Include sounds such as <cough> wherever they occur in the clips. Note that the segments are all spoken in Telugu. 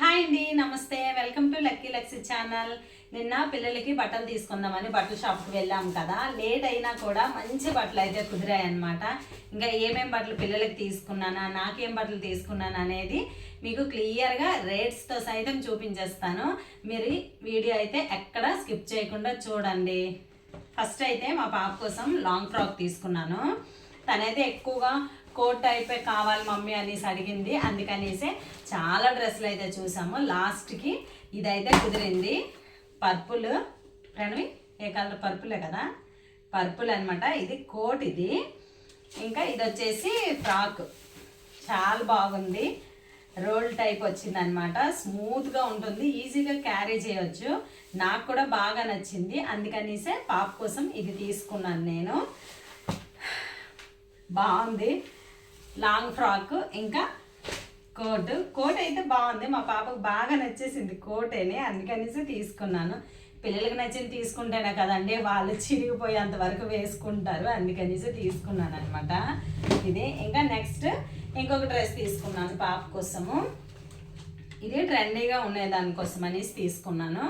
హాయ్ అండి నమస్తే. వెల్కమ్ టు లక్కీ లక్సీ ఛానల్ నిన్న పిల్లలకి బట్టలు తీసుకుందామని బట్టల షాప్కి వెళ్ళాం కదా. లేట్ అయినా కూడా మంచి బట్టలు అయితే కుదిరాయన్నమాట ఇంకా ఏమేం బట్టలు పిల్లలకి తీసుకున్నానా నాకేం బట్టలు తీసుకున్నానా అనేది మీకు క్లియర్గా రేట్స్తో సైతం చూపించేస్తాను. మీరు వీడియో అయితే ఎక్కడ స్కిప్ చేయకుండా చూడండి. ఫస్ట్ అయితే మా పాప కోసం లాంగ్ ఫ్రాక్ తీసుకున్నాను. తనైతే ఎక్కువగా కోట్ టైపే కావాలి మమ్మీ అనేసి అడిగింది. అందుకనేసి చాలా డ్రెస్సులు అయితే చూసాము. లాస్ట్కి ఇదైతే కుదిరింది. పర్పుల్ ప్రణవి ఏ కలర్? పర్పులే కదా? పర్పుల్ అనమాట ఇది కోట్ ఇది. ఇంకా ఇది వచ్చేసి ఫ్రాక్. చాలా బాగుంది. రోల్ టైప్ వచ్చింది అనమాట స్మూత్గా ఉంటుంది ఈజీగా క్యారీ చేయవచ్చు నాకు కూడా బాగా నచ్చింది. అందుకనేసే పాప కోసం ఇది తీసుకున్నాను నేను. <sighs> బాగుంది. లాంగ్ ఫ్రాక్ ఇంకా కోట్. కోట్ అయితే బాగుంది. మా పాపకు బాగా నచ్చేసింది కోటేనే. అందుకనేసి తీసుకున్నాను. పిల్లలకి నచ్చింది తీసుకుంటేనే కదండి. వాళ్ళు చిరిగిపోయేంత వరకు వేసుకుంటారు. అందుకనేసి తీసుకున్నాను అనమాట ఇది. ఇంకా నెక్స్ట్ ఇంకొక డ్రెస్ తీసుకున్నాను పాప కోసము. ఇది ట్రెండీగా ఉండే దానికోసం అనేసి తీసుకున్నాను.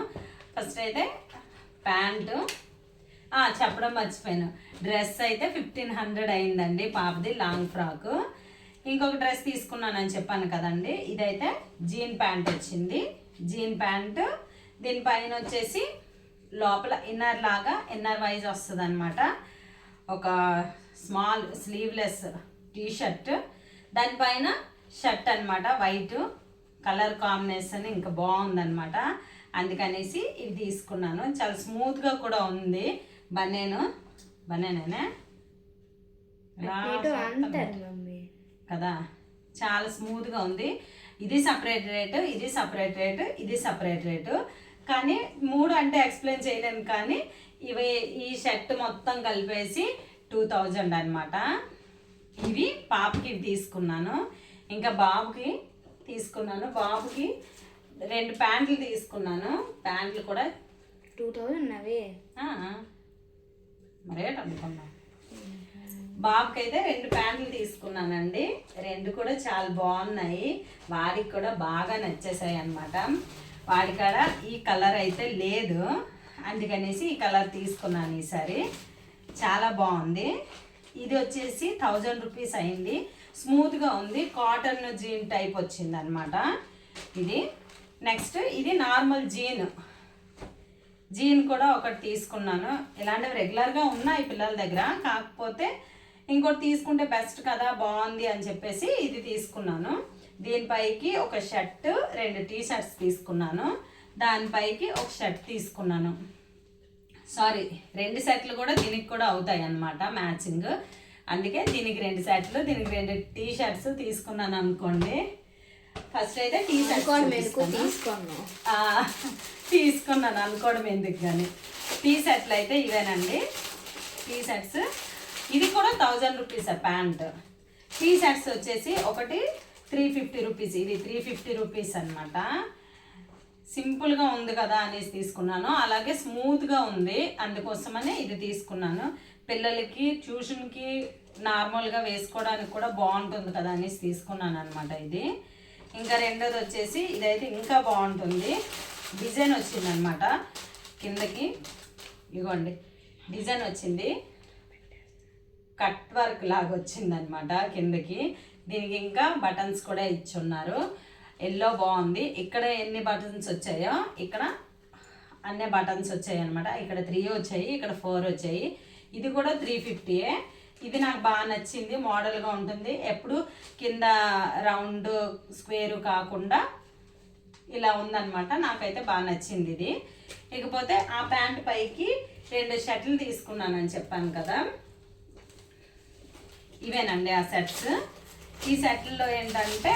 ఫస్ట్ అయితే ప్యాంటు. చెప్పడం మర్చిపోయాను. డ్రెస్ అయితే ఫిఫ్టీన్ హండ్రెడ్ అయిందండి పాపది లాంగ్ ఫ్రాకు. ఇంకొక డ్రెస్ తీసుకున్నానని చెప్పాను కదండి. ఇదైతే జీన్ ప్యాంట్ వచ్చింది. Jean pant. దీనిపైన వచ్చేసి లోపల ఇన్నర్ లాగా ఇన్నర్ వైజ్ వస్తుంది అనమాట ఒక స్మాల్ స్లీవ్లెస్ టీ షర్ట్ దానిపైన షర్ట్ అన్నమాట వైట్. కలర్ కాంబినేషన్ ఇంకా బాగుందన్నమాట. అందుకనేసి ఇది తీసుకున్నాను. చాలా స్మూత్గా కూడా ఉంది. బనేను. మమ్మీ కదా? చాలా స్మూత్గా ఉంది. ఇది సపరేట్ రేటు ఇది సపరేట్ రేటు ఇది సపరేట్ రేటు. కానీ మూడు అంటే ఎక్స్ప్లెయిన్ చేయలేను కానీ ఇవి ఈ షర్ట్ మొత్తం కలిపేసి టూ థౌజండ్ అనమాట ఇవి పాపకి తీసుకున్నాను. ఇంకా బాబుకి తీసుకున్నాను. బాబుకి రెండు ప్యాంట్లు తీసుకున్నాను. ప్యాంట్లు కూడా టూ థౌజండ్ అవే? ఆ, మరేట అనుకున్నాను బాబుకి అయితే రెండు ప్యాంట్లు తీసుకున్నానండి. రెండు కూడా చాలా బాగున్నాయి. వాడికి కూడా బాగా నచ్చేసాయి అనమాట వాడికాడ ఈ కలర్ అయితే లేదు. అందుకనేసి ఈ కలర్ తీసుకున్నాను ఈసారి. చాలా బాగుంది. ఇది వచ్చేసి థౌజండ్ రూపీస్ అయింది. స్మూత్గా ఉంది. కాటన్ జీన్ టైప్ వచ్చింది అనమాట ఇది. నెక్స్ట్ ఇది నార్మల్ జీన్. జీన్ కూడా ఒకటి తీసుకున్నాను. ఇలాంటివి రెగ్యులర్గా ఉన్నాయి పిల్లల దగ్గర. కాకపోతే ఇంకోటి తీసుకుంటే బెస్ట్ కదా బాగుంది అని చెప్పేసి ఇది తీసుకున్నాను. దీనిపైకి ఒక షర్ట్ రెండు టీ షర్ట్స్ తీసుకున్నాను. దానిపైకి ఒక షర్ట్ తీసుకున్నాను. సారీ రెండు సెట్లు కూడా దీనికి కూడా అవుతాయి అన్నమాట మ్యాచింగ్ అందుకే దీనికి రెండు సెట్లు దీనికి రెండు టీ షర్ట్స్ తీసుకున్నాను అనుకోండి. ఫస్ట్ అయితే టీ అనుకోవడం ఎందుకు షర్ట్స్ తీసుకున్నాం ఆ, తీసుకున్నాను అనుకోవడం ఎందుకు కానీ టీ సెట్లు అయితే ఇవేనండి. టీ సెట్స్ ఇది కూడా thousand rupees pant T shirts వచ్చేసి ఒకటి త్రీ ఫిఫ్టీ రూపీస్ ఇది త్రీ ఫిఫ్టీ రూపీస్ అనమాట సింపుల్గా ఉంది కదా అనేసి తీసుకున్నాను. అలాగే స్మూత్గా ఉంది. అందుకోసమనే ఇది తీసుకున్నాను. పిల్లలకి ట్యూషన్కి నార్మల్గా వేసుకోవడానికి కూడా బాగుంటుంది కదా అనేసి తీసుకున్నాను అనమాట ఇది. ఇంకా రెండోది వచ్చేసి ఇదైతే ఇంకా బాగుంటుంది. డిజైన్ వచ్చింది అనమాట కిందకి. ఇగోండి. డిజైన్ వచ్చింది. కట్ వర్క్ లాగా వచ్చిందనమాట కిందకి. దీనికి ఇంకా బటన్స్ కూడా ఇచ్చున్నారు. ఎల్లో బాగుంది. ఇక్కడ ఎన్ని బటన్స్ వచ్చాయో ఇక్కడ అన్ని బటన్స్ వచ్చాయి అనమాట ఇక్కడ త్రీ వచ్చాయి ఇక్కడ ఫోర్ వచ్చాయి. ఇది కూడా త్రీ ఫిఫ్టీయే ఇది నాకు బాగా నచ్చింది. మోడల్గా ఉంటుంది. ఎప్పుడు కింద రౌండ్ స్క్వేర్ కాకుండా ఇలా ఉందనమాట నాకైతే బాగా నచ్చింది ఇది. ఇకపోతే ఆ ప్యాంట్ పైకి రెండు షర్ట్లు తీసుకున్నానని చెప్పాను కదా. ఇవేనండి ఆ సెట్స్ ఈ సెట్లో ఏంటంటే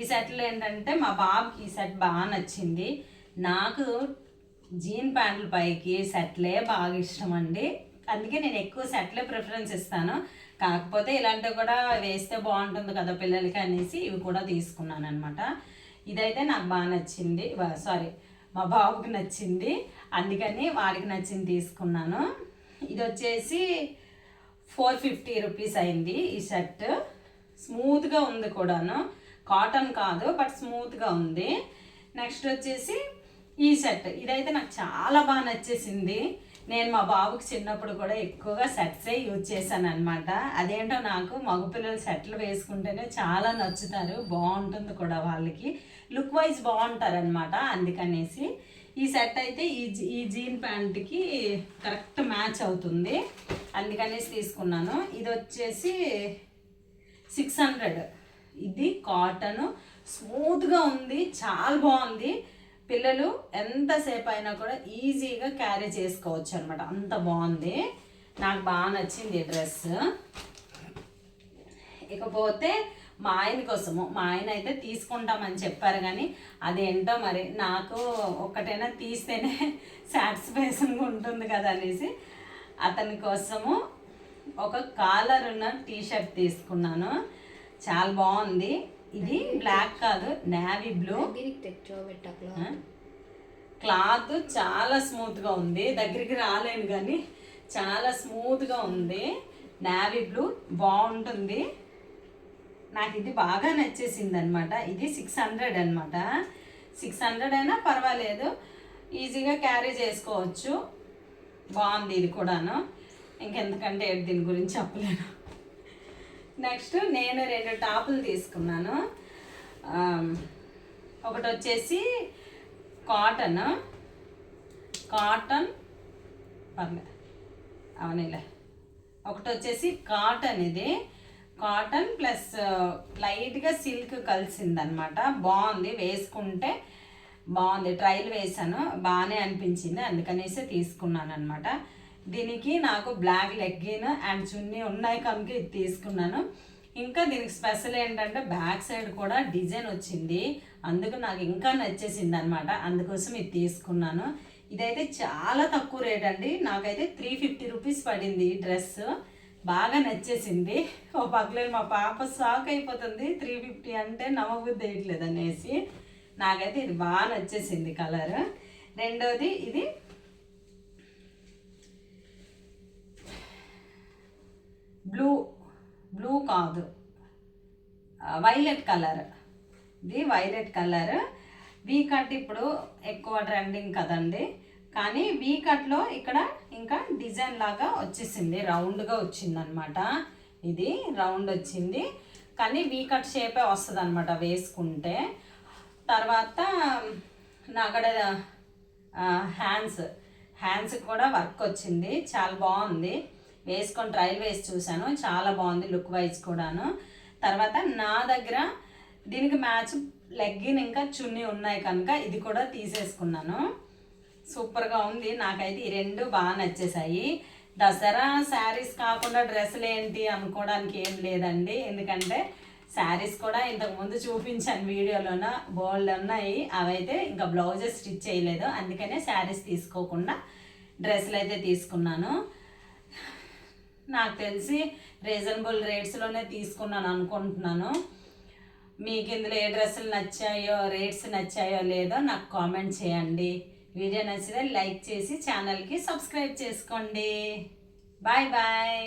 ఈ సెట్లో ఏంటంటే మా బాబుకి ఈ సెట్ బాగా నచ్చింది. నాకు జీన్ ప్యాంట్ల పైకి సెట్లే బాగా ఇష్టం అండి అందుకే నేను ఎక్కువ సెట్లే ప్రిఫరెన్స్ ఇస్తాను. కాకపోతే ఇలాంటివి కూడా వేస్తే బాగుంటుంది కదా పిల్లలకి అనేసి ఇవి కూడా తీసుకున్నాను అనమాట ఇదైతే నాకు బాగా నచ్చింది. సారీ మా బాబుకి నచ్చింది. అందుకని వాడికి నచ్చింది తీసుకున్నాను. ఇది వచ్చేసి ఫోర్ ఫిఫ్టీ రూపీస్ అయింది ఈ షర్ట్ స్మూత్గా ఉంది కూడాను. కాటన్ కాదు బట్ స్మూత్గా ఉంది. నెక్స్ట్ వచ్చేసి ఈ షర్ట్ ఇదైతే నాకు చాలా బాగా నచ్చేసింది. నేను మా బాబుకి చిన్నప్పుడు కూడా ఎక్కువగా సెట్సే యూజ్ చేశాను అనమాట అదేంటో నాకు మగపిల్లలు సెట్లు వేసుకుంటేనే చాలా నచ్చుతారు. బాగుంటుంది కూడా వాళ్ళకి. లుక్ వైజ్ బాగుంటారనమాట అందుకనేసి. ఈ సెట్ అయితే ఈ జీ- ఈ జీన్ ప్యాంట్కి కరెక్ట్ మ్యాచ్ అవుతుంది. అందుకనేసి తీసుకున్నాను. ఇది వచ్చేసి సిక్స్ హండ్రెడ్. ఇది కాటన్. స్మూత్గా ఉంది. చాలా బాగుంది. పిల్లలు ఎంతసేపు అయినా కూడా ఈజీగా క్యారీ చేసుకోవచ్చు అనమాట అంత బాగుంది. నాకు బాగా నచ్చింది ఈ డ్రెస్ ఇకపోతే మా ఆయన కోసము. మా ఆయన అయితే తీసుకుంటామని చెప్పారు కానీ అదేంటో మరి నాకు ఒక్కటైనా తీస్తేనే <laughs> సాటిస్ఫాక్షన్గా ఉంటుంది కదా అనేసి అతని కోసము ఒక కాలర్ ఉన్న టీ షర్ట్ తీసుకున్నాను. చాలా బాగుంది. ఇది బ్లాక్ కాదు నేవీ బ్లూ క్లాత్ చాలా స్మూత్గా ఉంది. దగ్గరికి రాలేను కానీ చాలా స్మూత్గా ఉంది. నావీ బ్లూ బాగుంటుంది. నాకు ఇది బాగా నచ్చేసింది అనమాట ఇది సిక్స్ హండ్రెడ్ అనమాట సిక్స్ హండ్రెడ్ అయినా పర్వాలేదు. ఈజీగా క్యారీ చేసుకోవచ్చు. బాగుంది ఇది కూడాను. ఇంకెందుకంటే దీని గురించి చెప్పలేను. నెక్స్ట్ నేను రెండు టాపులు తీసుకున్నాను. ఒకటి వచ్చేసి కాటన్ కాటన్ పర్లే అవనీలే. ఒకటి వచ్చేసి కాటన్ ఇది. కాటన్ ప్లస్ లైట్గా సిల్క్ కలిసిందనమాట. బాగుంది. వేసుకుంటే బాగుంది. ట్రైల్ వేసాను బాగానే అనిపించింది. అందుకనేసి తీసుకున్నాను అనమాట దీనికి నాకు బ్లాక్ లెగ్గిన్ అండ్ చున్నీ ఉన్నాయి కనుక ఇది తీసుకున్నాను. ఇంకా దీనికి స్పెషల్ ఏంటంటే బ్యాక్ సైడ్ కూడా డిజైన్ వచ్చింది. అందుకు నాకు ఇంకా నచ్చేసింది అనమాట అందుకోసం ఇది తీసుకున్నాను. ఇదైతే చాలా తక్కువ రేట్ అండి. నాకైతే త్రీ ఫిఫ్టీ రూపీస్ పడింది ఈ డ్రెస్ బాగా నచ్చేసింది. ఓ పగలేదు మా పాప షాక్ అయిపోతుంది. త్రీ ఫిఫ్టీ అంటే నమ్మబుద్ధి వేయట్లేదు అనేసి. నాకైతే ఇది బాగా నచ్చేసింది కలర్ రెండోది ఇది. బ్లూ బ్లూ కాదు. వైలెట్ కలర్ ఇది వైలెట్ కలర్ వీ కట్ ఇప్పుడు ఎక్కువ ట్రెండింగ్ కదండి. కానీ వీ కట్లో ఇక్కడ ఇంకా డిజైన్ లాగా వచ్చేసింది. రౌండ్గా వచ్చిందనమాట ఇది రౌండ్ వచ్చింది. కానీ వీ కట్ షేపే వస్తుంది అనమాట వేసుకుంటే. తర్వాత నా అక్కడ హ్యాండ్స్ హ్యాండ్స్ కూడా వర్క్ వచ్చింది. చాలా బాగుంది. వేసుకొని ట్రయల్ వేసి చూశాను. చాలా బాగుంది లుక్ వైజ్ కూడాను. తర్వాత నా దగ్గర దీనికి మ్యాచ్ లెగ్గిన్ ఇంకా చున్నీ ఉన్నాయి కనుక ఇది కూడా తీసేసుకున్నాను. సూపర్గా ఉంది. నాకైతే ఈ రెండు బాగా నచ్చేసాయి. దసరా శారీస్ కాకుండా డ్రెస్సులు ఏంటి అనుకోవడానికి ఏం లేదండి. ఎందుకంటే శారీస్ కూడా ఇంతకుముందు చూపించాను వీడియోలోన. బోల్డ్ ఉన్నాయి. అవైతే ఇంకా బ్లౌజెస్ స్టిచ్ చేయలేదు. అందుకనే శారీస్ తీసుకోకుండా డ్రెస్సులు అయితే తీసుకున్నాను. నాకు తెలిసి రీజనబుల్ రేట్స్లోనే తీసుకున్నాను అనుకుంటున్నాను. మీకు ఇందులో ఏ డ్రెస్సులు నచ్చాయో రేట్స్ నచ్చాయో లేదో నాకు కామెంట్ చేయండి. వీడియో నచ్చితే లైక్ చేసి ఛానల్కి సబ్స్క్రైబ్ చేసుకోండి. Bye bye.